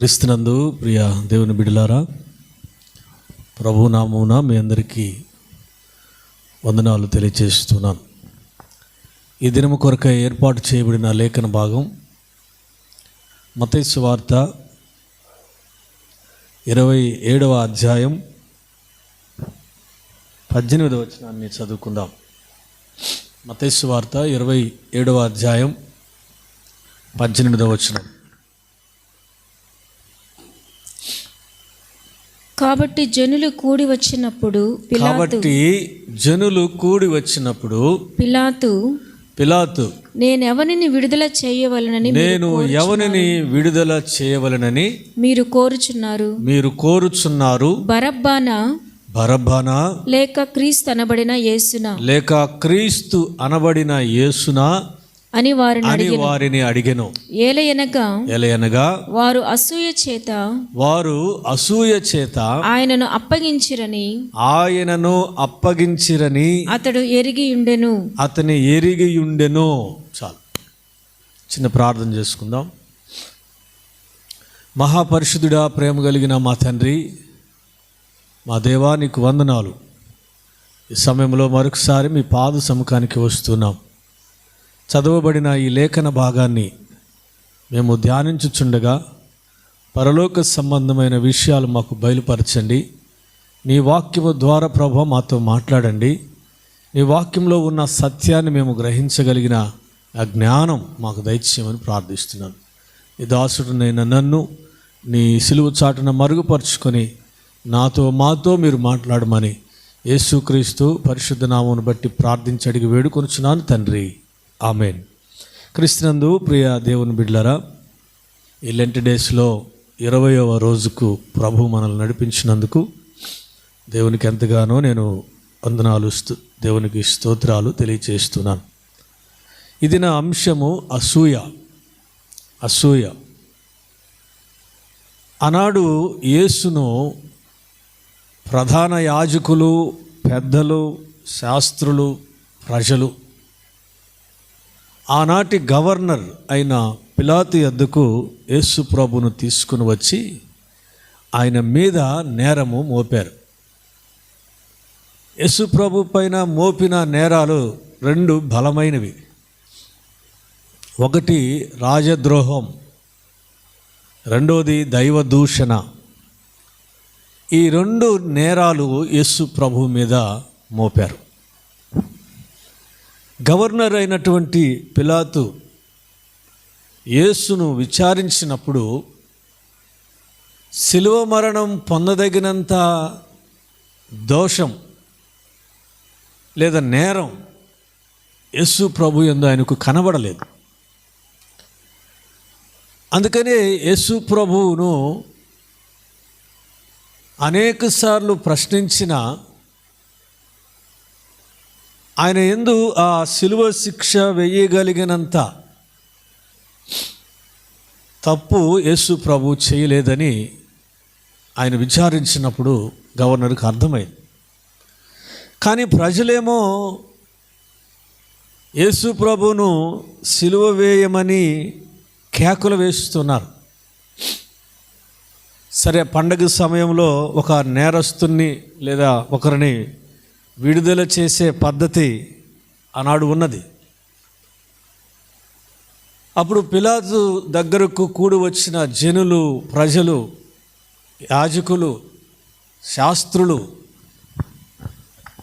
క్రీస్తునందు ప్రియ దేవుని బిడ్డలారా ప్రభు నామమున మీ అందరికీ వందనాలు తెలియజేస్తున్నాను. ఈ దినము కొరకై ఏర్పాటు చేయబడిన లేఖన భాగం మతైసు వార్త ఇరవై ఏడవ అధ్యాయం పద్దెనిమిదవ వచనాన్ని చదువుకుందాం. మతైసు వార్త ఇరవై ఏడవ అధ్యాయం పద్దెనిమిదవ వచనం. కాబట్టి జనులు కూడి వచ్చినప్పుడు కాబట్టి జనులు కూడి వచ్చినప్పుడు పిలాతు పిలాతు నేనెవనిని విడుదల చేయవలనని నేను ఎవరిని విడుదల చేయవలనని మీరు కోరుచున్నారు. మీరు కోరుచున్నారు. బరబ్బానా? బరబ్బనా? లేక క్రీస్తు అనబడిన యేసున? లేక క్రీస్తు అనబడిన యేసునా? అని వారిని అని వారిని అడిగెను. ఏలయనగా ఎలయనగా వారు అసూయ చేత వారు అసూయ చేత ఆయనను అప్పగించిరని ఆయనను అప్పగించిరని అతడు ఎరిగి ఉండెను. అతని ఎరిగి ఉండెను. చాలు. చిన్న ప్రార్థన చేసుకుందాం. మహాపరిశుద్ధుడా ప్రేమ కలిగిన మా తండ్రి మా దేవా నీకు వందనాలు. ఈ సమయంలో మరొకసారి మీ పాద సముఖానికి వస్తున్నాం. చదవబడిన ఈ లేఖన భాగాన్ని మేము ధ్యానించుచుండగా పరలోక సంబంధమైన విషయాలు మాకు బయలుపరచండి. నీ వాక్యము ద్వారా ప్రభ మాతో మాట్లాడండి. నీ వాక్యంలో ఉన్న సత్యాన్ని మేము గ్రహించగలిగిన ఆ జ్ఞానం మాకు దయచేయమని ప్రార్థిస్తున్నాను. ఈ దాసుడునైన నన్ను నీ సిలువు చాటున మరుగుపరుచుకొని నాతో మాతో మీరు మాట్లాడమని యేసుక్రీస్తు పరిశుద్ధ నామను బట్టి ప్రార్థించడిగి వేడుకొనుచున్నాను తండ్రి. ఆమెన్. క్రిస్తునందు ప్రియ దేవుని బిడ్లరా ఈ లెంట్ డేస్లో ఇరవయవ రోజుకు ప్రభు మనల్ని నడిపించినందుకు దేవునికి ఎంతగానో నేను వందనాలు దేవునికి స్తోత్రాలు తెలియచేస్తున్నాను. ఇది నా అంశము అసూయ అసూయ. ఆనాడు యేసును ప్రధాన యాజకులు పెద్దలు శాస్త్రులు ప్రజలు ఆనాటి గవర్నర్ అయిన పిలాతు ఎద్దుకు యేసు ప్రభును తీసుకుని వచ్చి ఆయన మీద నేరము మోపారు. యేసు ప్రభు పైన మోపిన నేరాలు రెండు బలమైనవి. ఒకటి రాజద్రోహం రెండోది దైవ దూషణ ఈ రెండు నేరాలు యేసు ప్రభు మీద మోపారు. గవర్నర్ అయినటువంటి పిలాతు యేసును విచారించినప్పుడు శిలువ మరణం పొందదగినంత దోషం లేదా నేరం యేసు ప్రభు ఎందు ఆయనకు కనబడలేదు. అందుకనే యేసు ప్రభువును అనేకసార్లు ప్రశ్నించిన ఆయన ఎందు ఆ శిలువ శిక్ష వేయగలిగినంత తప్పు యేసు ప్రభు చేయలేదని ఆయన విచారించినప్పుడు గవర్నర్కి అర్థమైంది. కానీ ప్రజలేమో యేసు ప్రభును సిలువ వేయమని కేకలు వేస్తున్నారు. సరే పండగ సమయంలో ఒక నేరస్తుని లేదా ఒకరిని విడుదల చేసే పద్ధతి ఆనాడు ఉన్నది. అప్పుడు పిలాతు దగ్గరకు కూడి వచ్చిన జనులు ప్రజలు యాజకులు శాస్త్రులు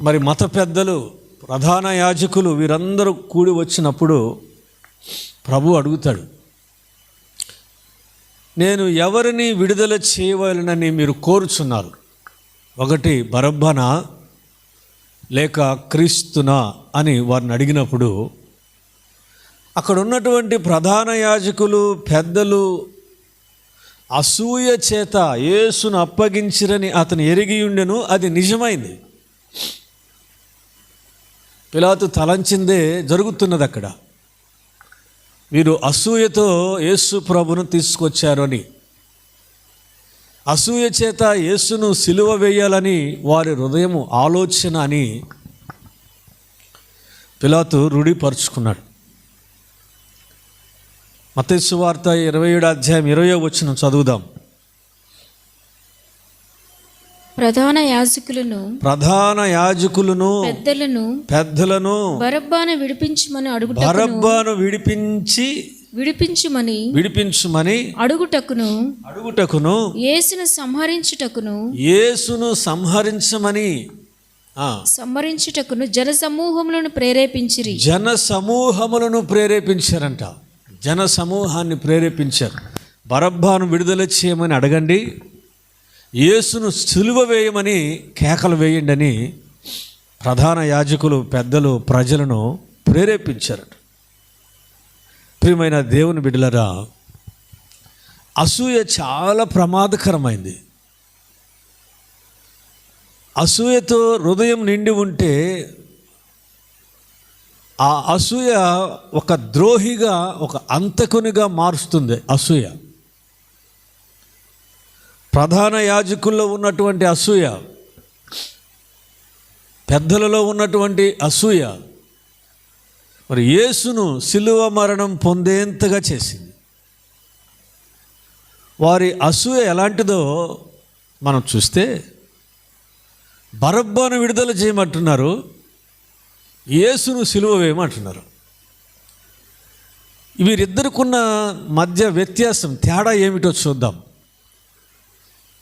మరి మత పెద్దలు ప్రధాన యాజకులు వీరందరూ కూడి వచ్చినప్పుడు ప్రభు అడుగుతాడు నేను ఎవరిని విడుదల చేయవాలనని మీరు కోరుచున్నారు? ఒకటి బరబ్బనా? లేక క్రీస్తునా అని వారిని అడిగినప్పుడు అక్కడ ఉన్నటువంటి ప్రధాన యాజకులు పెద్దలు అసూయ చేత యేసును అప్పగించిరని అతను ఎరిగి ఉండెను అది నిజమైంది. పిలాతు తలంచిందే జరుగుతున్నది అక్కడ వీరు అసూయతో యేసు ప్రభును తీసుకొచ్చారు అని అసూయ చేత యేసును సిలువ వేయాలని వారి హృదయం ఆలోచన అని పిలాతు రూఢిపరుచుకున్నాడు మతేసు వార్త ఇరవై ఏడు అధ్యాయం ఇరవై వచ్చిన చదువుదాం. ప్రధాన యాజకులను ప్రధాన యాజకులను పెద్దలను పెద్దలను బరబ్బాను విడిపించమని అడుగు బరబ్బాను విడిపించి విడిపించుమని విడిపించుమని అడుగుటకును అడుగుటకును యేసును సంహరించుటకును. యేసును సంహరించమని. సంహరించుటకును జన సమూహములను ప్రేరేపించిరి. జన సమూహములను ప్రేరేపించారంట. జన సమూహాన్ని ప్రేరేపించారు. బరబ్బాను విడుదల చేయమని అడగండి. యేసును సిలువ వేయమని కేకలు వేయండి అని ప్రధాన యాజకులు పెద్దలు ప్రజలను ప్రేరేపించారట. ప్రియమైన దేవుని బిడ్డలరా అసూయ చాలా ప్రమాదకరమైంది. అసూయతో హృదయం నిండి ఉంటే ఆ అసూయ ఒక ద్రోహిగా ఒక అంతకునిగా మారుస్తుంది అసూయ. ప్రధాన యాజకుల్లో ఉన్నటువంటి అసూయ పెద్దలలో ఉన్నటువంటి అసూయ మరి యేసును సిలువ మరణం పొందేంతగా చేసింది. వారి అసూయ ఎలాంటిదో మనం చూస్తే బరబ్బాను విడుదల చేయమంటున్నారు యేసును సిలువ వేయమంటున్నారు. వీరిద్దరికున్న మధ్య వ్యత్యాసం తేడా ఏమిటో చూద్దాం.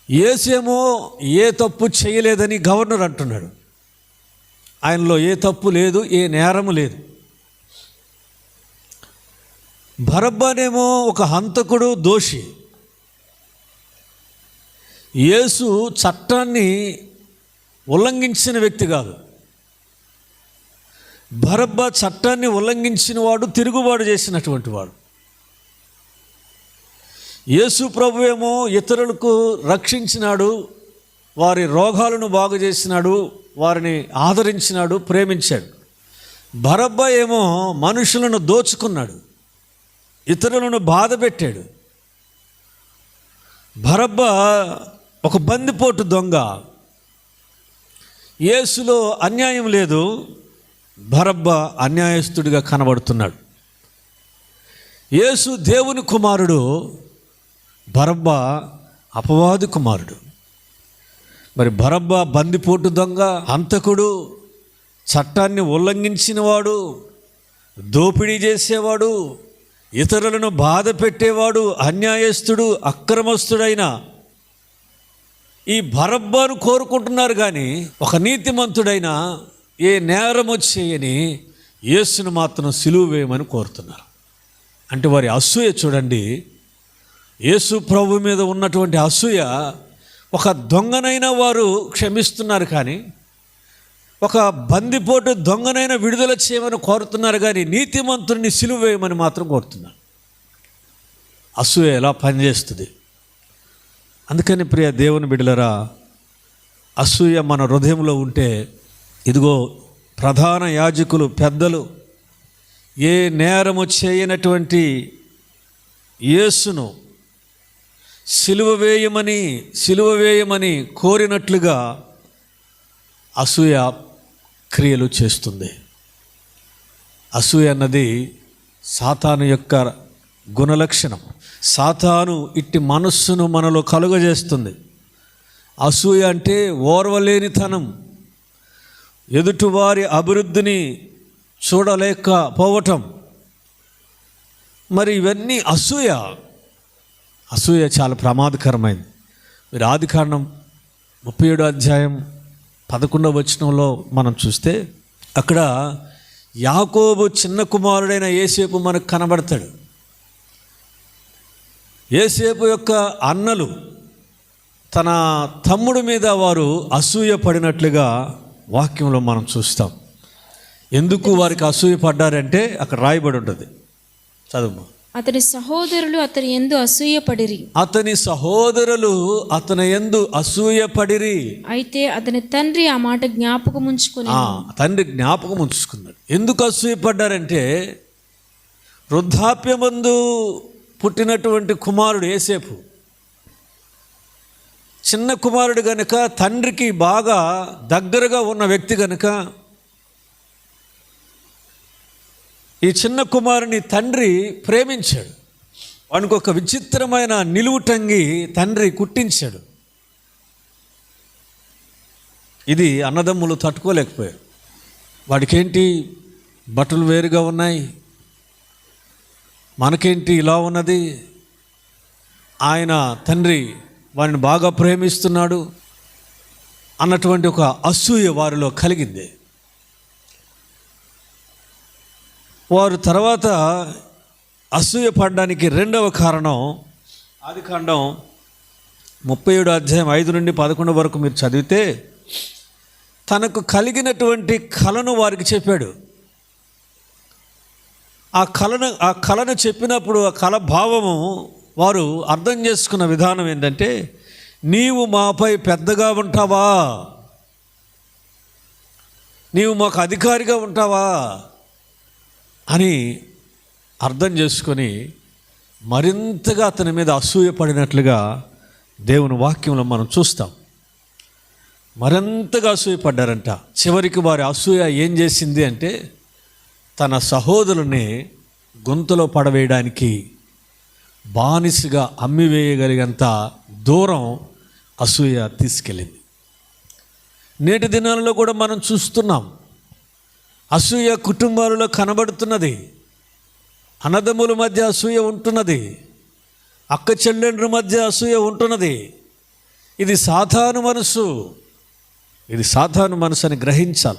ఏసేమో ఏ తప్పు చేయలేదని గవర్నర్ అంటున్నాడు. ఆయనలో ఏ తప్పు లేదు ఏ నేరము లేదు. భరబ్బానేమో ఒక హంతకుడు దోషి. యేసు చట్టాన్ని ఉల్లంఘించిన వ్యక్తి కాదు. భరబ్బ చట్టాన్ని ఉల్లంఘించిన వాడు తిరుగుబాటు చేసినటువంటి వాడు. యేసు ప్రభు ఏమో ఇతరులకు రక్షించినాడు వారి రోగాలను బాగు చేసినాడు వారిని ఆదరించినాడు ప్రేమించాడు. భరబ్బ ఏమో మనుషులను దోచుకున్నాడు. ఇతరులను బాధ పెట్టాడు. భరబ్బ ఒక బందిపోటు దొంగ. యేసులో అన్యాయం లేదు. భరబ్బ అన్యాయస్తుడిగా కనబడుతున్నాడు. యేసు దేవుని కుమారుడు భరబ్బ అపవాది కుమారుడు. మరి భరబ్బ బందిపోటు దొంగ హంతకుడు చట్టాన్ని ఉల్లంఘించినవాడు దోపిడీ చేసేవాడు ఇతరులను బాధ పెట్టేవాడు అన్యాయస్తుడు అక్రమస్తుడైన ఈ భరబ్బాను కోరుకుంటున్నారు కానీ ఒక నీతిమంతుడైన ఏ నేరము చేయని యేసును మాత్రం సిలువు వేయమని కోరుతున్నారు. అంటే వారి అసూయ చూడండి. యేసు ప్రభు మీద ఉన్నటువంటి అసూయ ఒక దొంగనైనా వారు క్షమిస్తున్నారు కానీ ఒక బందిపోటు దొంగనైన విడుదల చేయమని కోరుతున్నారు కానీ నీతిమంతుడిని సిలువ వేయమని మాత్రం కోరుతున్నారు అసూయ ఎలా పనిచేస్తుంది? అందుకని ప్రియ దేవుని బిడ్డలరా అసూయ మన హృదయంలో ఉంటే ఇదిగో ప్రధాన యాజకులు పెద్దలు ఏ నేరము చేయనటువంటి యేసును సిలువ వేయమని సిలువ వేయమని కోరినట్లుగా అసూయ క్రియలు చేస్తుంది. అసూయ అన్నది సాతాను యొక్క గుణలక్షణం. సాతాను ఇట్టి మనస్సును మనలో కలుగజేస్తుంది. అసూయ అంటే ఓర్వలేనితనం. ఎదుటివారి అభివృద్ధిని చూడలేకపోవటం మరి ఇవన్నీ అసూయ. అసూయ చాలా ప్రమాదకరమైంది. మీరు ఆది కారణం ముప్పై ఏడో అధ్యాయం పదకొండవ వచనంలో మనం చూస్తే అక్కడ యాకోబు చిన్న కుమారుడైన ఏసేపు మనకు కనబడతాడు. ఏసేపు యొక్క అన్నలు తన తమ్ముడి మీద వారు అసూయ పడినట్లుగా వాక్యంలో మనం చూస్తాం. ఎందుకు వారికి అసూయ పడ్డారంటే అక్కడ రాయబడి ఉంటుంది. చదువు అతని సహోదరులు అతని ఎందు అసూయపడిరి. అతని సహోదరులు అతని ఎందు అసూయపడిరి. అయితే అతని తండ్రి ఆ మాట జ్ఞాపకముంచుకొని ఆ, తండ్రి జ్ఞాపకం ఉంచుకున్నాడు. ఎందుకు అసూయపడ్డారంటే వృద్ధాప్యమందు పుట్టినటువంటి కుమారుడు ఏసేపు. చిన్న కుమారుడు గనుక తండ్రికి బాగా దగ్గరగా ఉన్న వ్యక్తి గనుక ఈ చిన్న కుమారుని తండ్రి ప్రేమించాడు. వానికి ఒక విచిత్రమైన నిలువుటంగి తండ్రి కుట్టించాడు. ఇది అన్నదమ్ములు తట్టుకోలేకపోయారు. వాడికేంటి బట్టలు వేరుగా ఉన్నాయి? మనకేంటి ఇలా ఉన్నది? ఆయన తండ్రి వాడిని బాగా ప్రేమిస్తున్నాడు అన్నటువంటి ఒక అసూయ వారిలో కలిగింది. వారు తర్వాత అసూయ పడడానికి రెండవ కారణం ఆది కాండం ముప్పై ఏడు అధ్యాయం ఐదు నుండి పదకొండు వరకు మీరు చదివితే తనకు కలిగినటువంటి కళను వారికి చెప్పాడు. ఆ కళను ఆ కళను చెప్పినప్పుడు ఆ కళ భావము వారు అర్థం చేసుకున్న విధానం ఏంటంటే నీవు మాపై పెద్దగా ఉంటావా? నీవు మాకు అధికారిగా ఉంటావా? అని అర్థం చేసుకొని మరింతగా అతని మీద అసూయపడినట్లుగా దేవుని వాక్యంలో మనం చూస్తాం. మరింతగా అసూయపడ్డారంట చివరికి వారి అసూయ ఏం చేసింది అంటే తన సహోదరుని గొంతులో పడవేయడానికి బానిసగా అమ్మివేయగలిగంత దూరం అసూయ తీసుకెళ్ళింది. నేటి దినాలలో కూడా మనం చూస్తున్నాం. అసూయ కుటుంబాలలో కనబడుతున్నది. అన్నదమ్ముల మధ్య అసూయ ఉంటున్నది. అక్క చెల్లెండ్రుల మధ్య అసూయ ఉంటున్నది. ఇది సాధారణ మనసు ఇది సాధారణ మనసు అని గ్రహించాలి.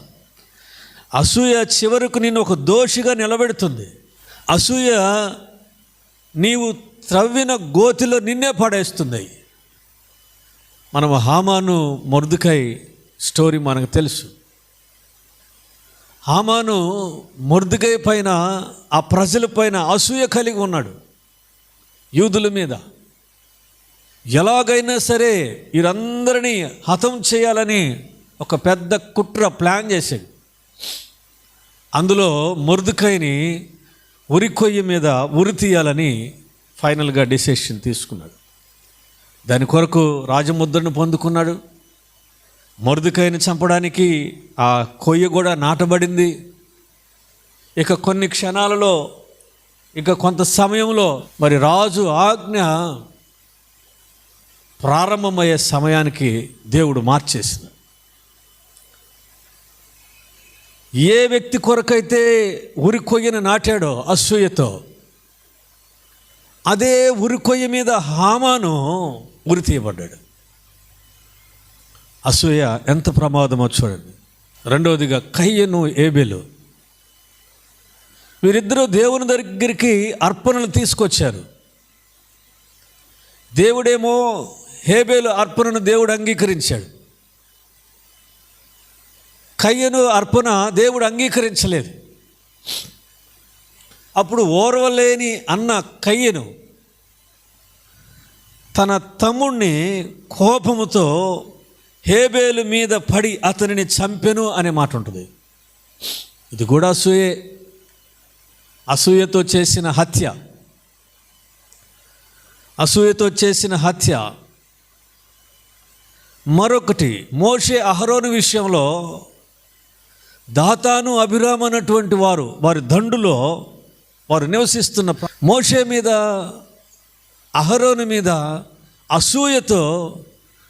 అసూయ చివరకు నేను ఒక దోషిగా నిలబెడుతుంది. అసూయ నీవు త్రవ్విన గోతిలో నిన్నే పడేస్తుంది. మనం హామాను మొరుదుకై స్టోరీ మనకు తెలుసు. హామాను మొర్దుకై పైన ఆ ప్రజల పైన అసూయ కలిగి ఉన్నాడు యూదుల మీద. ఎలాగైనా సరే వీరందరినీ హతం చేయాలని ఒక పెద్ద కుట్ర ప్లాన్ చేశాడు. అందులో మురుదుకైని ఉరికొయ్య మీద ఉరి తీయాలని ఫైనల్గా డిసిషన్ తీసుకున్నాడు. దాని కొరకు రాజముద్రను పొందుకున్నాడు. మొర్దుకైని చంపడానికి ఆ కొయ్య కూడా నాటబడింది. ఇక కొన్ని క్షణాలలో ఇక కొంత సమయంలో మరి రాజు ఆజ్ఞ ప్రారంభమయ్యే సమయానికి దేవుడు మార్చేసింది. ఏ వ్యక్తి కొరకైతే ఉరి కొయ్యను నాటాడో అసూయతో అదే ఉరి కొయ్య మీద హామాను ఉరి తీయబడ్డాడు. అసూయ ఎంత ప్రమాదమో చూడండి. రెండవదిగా కయ్యను ఏబెలు. వీరిద్దరూ దేవుని దగ్గరికి అర్పణలు తీసుకొచ్చారు. దేవుడేమో హేబేలు అర్పణను దేవుడు అంగీకరించాడు. కయ్యను అర్పణ దేవుడు అంగీకరించలేదు. అప్పుడు ఓర్వలేని అన్న కయ్యను తన తమ్ముణ్ణి కోపముతో హేబేలు మీద పడి అతనిని చంపెను అనే మాట ఉంటుంది. ఇది కూడా అసూయే. అసూయతో చేసిన హత్య. అసూయతో చేసిన హత్య. మరొకటి మోషే అహరోను విషయంలో దాతాను అభిరామ్ అన్నటువంటి వారు వారి దండులో వారు నివసిస్తున్న మోషే మీద అహరోను మీద అసూయతో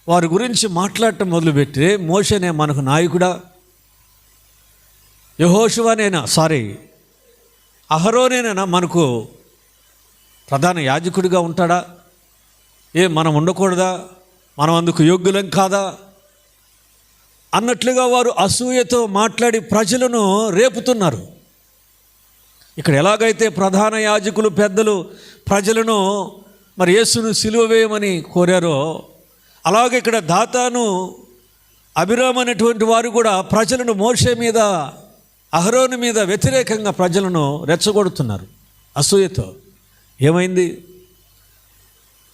వారి గురించి మాట్లాడటం మొదలుపెట్టి మోషనే మనకు నాయకుడా యహోషువానేనా సారీ అహరోనేనా మనకు ప్రధాన యాజకుడిగా ఉంటాడా? ఏ మనం ఉండకూడదా? మనం అందుకు యోగ్యులం కాదా? అన్నట్లుగా వారు అసూయతో మాట్లాడి ప్రజలను రేపుతున్నారు. ఇక్కడ ఎలాగైతే ప్రధాన యాజకులు పెద్దలు ప్రజలను మరి యేసును సిలువ వేయమని కోరారో అలాగే ఇక్కడ దాతాను అభిరామ్ అనేటువంటి వారు కూడా ప్రజలను మోషే మీద అహరోను మీద వ్యతిరేకంగా ప్రజలను రెచ్చగొడుతున్నారు. అసూయతో. ఏమైంది?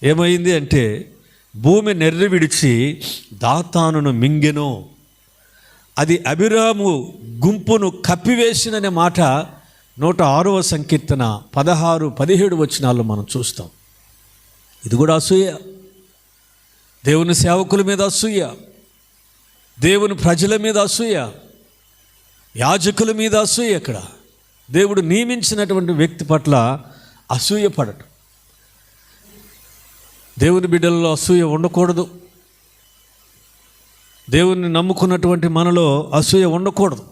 ఏమైంది అంటే భూమి నెర్రి విడిచి దాతానును మింగెను. అది అభిరాము గుంపును కప్పివేసిననే మాట నూట ఆరవ సంకీర్తన పదహారు పదిహేడు వచ్చినాల్లో మనం చూస్తాం. ఇది కూడా అసూయ. దేవుని సేవకుల మీద అసూయ దేవుని ప్రజల మీద అసూయ యాజకుల మీద అసూయ ఇక్కడ. దేవుడు నియమించినటువంటి వ్యక్తి పట్ల అసూయ పడటం. దేవుని బిడ్డల్లో అసూయ ఉండకూడదు. దేవుని నమ్ముకున్నటువంటి మనలో అసూయ ఉండకూడదు.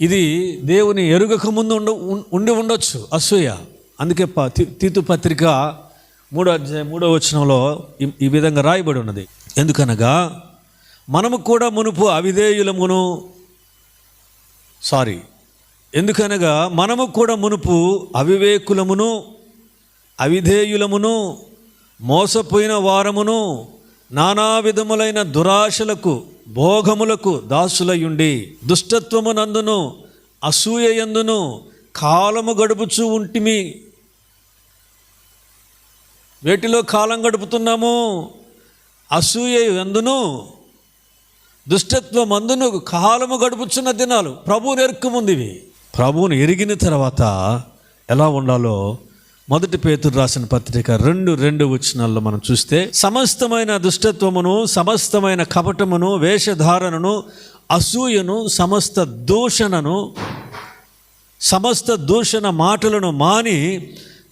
ఇది దేవుని ఎరుగక ముందు ఉండ ఉం- ఉండి ఉండొచ్చు అసూయ. అందుకే ప- తీ- తీతు పత్రిక మూడో అధ్యాయం మూడో వచనంలో ఈ- విధంగా రాయబడి ఉన్నది. ఎందుకనగా మనము కూడా మునుపు అవిధేయులమును సారీ ఎందుకనగా మనము కూడా మునుపు అవివేకులమును అవిధేయులమును మోసపోయిన వారమును నానా విధములైన దురాశలకు భోగములకు దాసులయుండి దుష్టత్వమునందును అసూయయందును కాలము గడుపుచూ ఉంటిమి. వేటిలో కాలం గడుపుతున్నాము అసూయ ఎందును? దుష్టత్వం అందును? కాలము గడుపుచున్న దినాలు ప్రభువుని ఎరుక్కుముంది ఇవి ప్రభువుని ఎరిగిన తర్వాత ఎలా ఉండాలో మొదటి పేతురు రాసిన పత్రిక రెండు రెండు వచ్చినాల్లో మనం చూస్తే సమస్తమైన దుష్టత్వమును సమస్తమైన కపటమును వేషధారణను అసూయను సమస్త దూషణను సమస్త దూషణ మాటలను మాని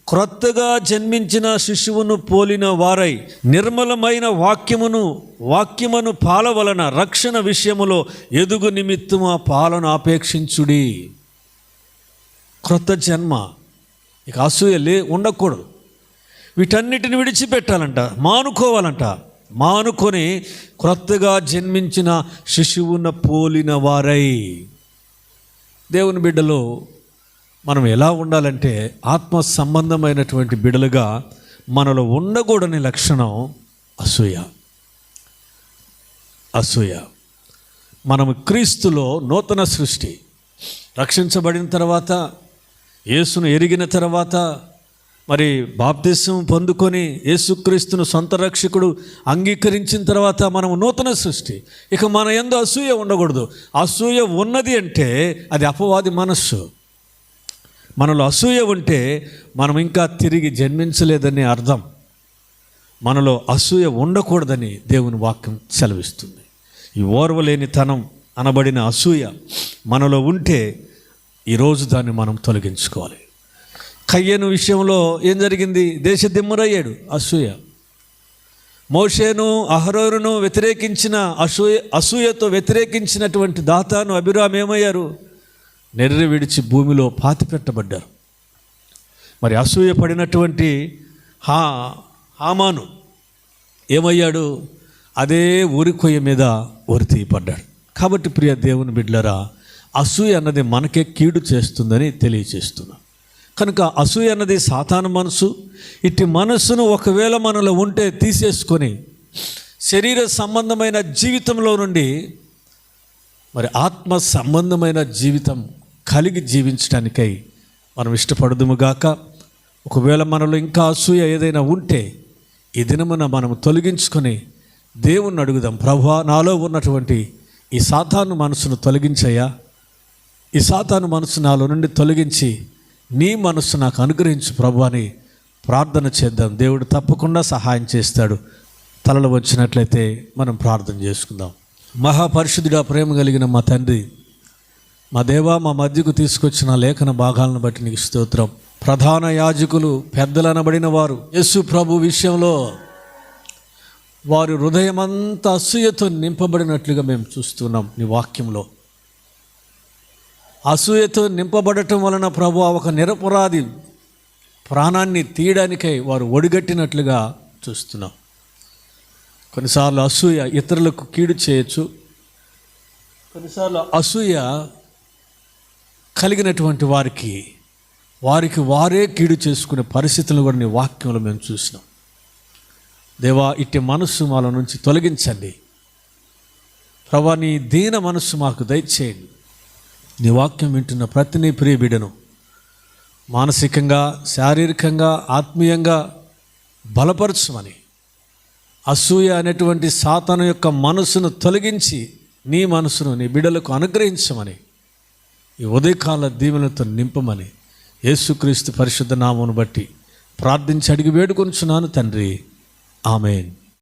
క్రొత్తగా జన్మించిన శిశువును పోలిన వారై నిర్మలమైన వాక్యమును వాక్యమును పాల వలన రక్షణ విషయములో ఎదుగు నిమిత్తము ఆ పాలను ఆపేక్షించుడి. క్రొత్త జన్మ. ఇక అసూయ లే ఉండకూడదు. వీటన్నిటిని విడిచిపెట్టాలంట మానుకోవాలంట. మానుకొని క్రొత్తగా జన్మించిన శిశువున పోలిన వారై. దేవుని బిడ్డలో మనం ఎలా ఉండాలంటే ఆత్మ సంబంధమైనటువంటి బిడలుగా మనలో ఉండకూడని లక్షణం అసూయ. అసూయ. మనం క్రీస్తులో నూతన సృష్టి. రక్షించబడిన తర్వాత యేసును ఎరిగిన తర్వాత మరి బాప్తిసం పొందుకొని యేసుక్రీస్తును సొంత రక్షకుడు అంగీకరించిన తర్వాత మనం నూతన సృష్టి. ఇక మన ఎందు అసూయ ఉండకూడదు. అసూయ ఉన్నది అంటే అది అపవాది మనస్సు. మనలో అసూయ ఉంటే మనం ఇంకా తిరిగి జన్మించలేదని అర్థం. మనలో అసూయ ఉండకూడదని దేవుని వాక్యం సెలవిస్తుంది. ఈ ఓర్వలేని తనం అనబడిన అసూయ మనలో ఉంటే ఈరోజు దాన్ని మనం తొలగించుకోవాలి. కయ్యను విషయంలో ఏం జరిగింది? దేశ దిమ్మరయ్యాడు అసూయ. మోషేను అహరోరును వ్యతిరేకించిన అసూయ అసూయతో వ్యతిరేకించినటువంటి దాతాను అభిరామ్ ఏమయ్యారు? నెర్రె విడిచి భూమిలో పాతి పెట్టబడ్డారు మరి అసూయ పడినటువంటి హా హామాను ఏమయ్యాడు? అదే ఊరి కొయ్య మీద ఉరి పడ్డాడు కాబట్టి ప్రియ దేవుని బిడ్డలరా అసూయ అన్నది మనకే కీడు చేస్తుందని తెలియచేస్తున్నా. కనుక అసూయ అన్నది సాతాను మనసు ఇట్టి మనస్సును ఒకవేళ మనలో ఉంటే తీసేసుకొని శరీర సంబంధమైన జీవితంలో నుండి మరి ఆత్మ సంబంధమైన జీవితం కలిగి జీవించడానికై మనం ఇష్టపడదుముగాక ఒకవేళ మనలో ఇంకా అసూయ ఏదైనా ఉంటే ఈ దినమున మనం తొలగించుకొని దేవుణ్ణి అడుగుదాం. ప్రభా నాలో ఉన్నటువంటి ఈ సాతాను మనసును తొలగించయ్యా. ఈ సాతాను మనసు నాలో నుండి తొలగించి నీ మనస్సు నాకు అనుగ్రహించు ప్రభు అని ప్రార్థన చేద్దాం. దేవుడు తప్పకుండా సహాయం చేస్తాడు. తలలు వచ్చినట్లయితే మనం ప్రార్థన చేసుకుందాం. మహాపరిశుద్ధుడా ప్రేమ కలిగిన మా తండ్రి మా దేవా మా మధ్యకు తీసుకొచ్చిన లేఖన భాగాలను బట్టి నీకు స్తోత్రం. ప్రధాన యాజకులు పెద్దలనబడిన వారు యేసు ప్రభు విషయంలో వారి హృదయమంతా అసూయతో నింపబడినట్లుగా మేము చూస్తున్నాం నీ వాక్యంలో. అసూయతో నింపబడటం వలన ప్రభు ఒక నిరపరాధి ప్రాణాన్ని తీయడానికై వారు ఒడిగట్టినట్లుగా చూస్తున్నాం. కొన్నిసార్లు అసూయ ఇతరులకు కీడు చేయొచ్చు. కొన్నిసార్లు అసూయ కలిగినటువంటి వారికి వారికి వారే కీడు చేసుకునే పరిస్థితులను కూడా నీ వాక్యంలో మేము చూసినాం. దేవా ఇట్టి మనస్సు మాల నుంచి తొలగించండి. ప్రభా నీ దీన మనస్సు మాకు దయచేయండి. నీ వాక్యం వింటున్న ప్రతి నీ ప్రియ బిడను మానసికంగా శారీరకంగా ఆత్మీయంగా బలపరచమని అసూయ అనేటువంటి సాతను యొక్క మనసును తొలగించి నీ మనసును నీ బిడలకు అనుగ్రహించమని ఈ ఉదయకాల దీవెనతో నింపమని యేసుక్రీస్తు పరిశుద్ధ నామను బట్టి ప్రార్థించి అడిగి వేడుకొంచున్నాను తండ్రి. ఆమెన్.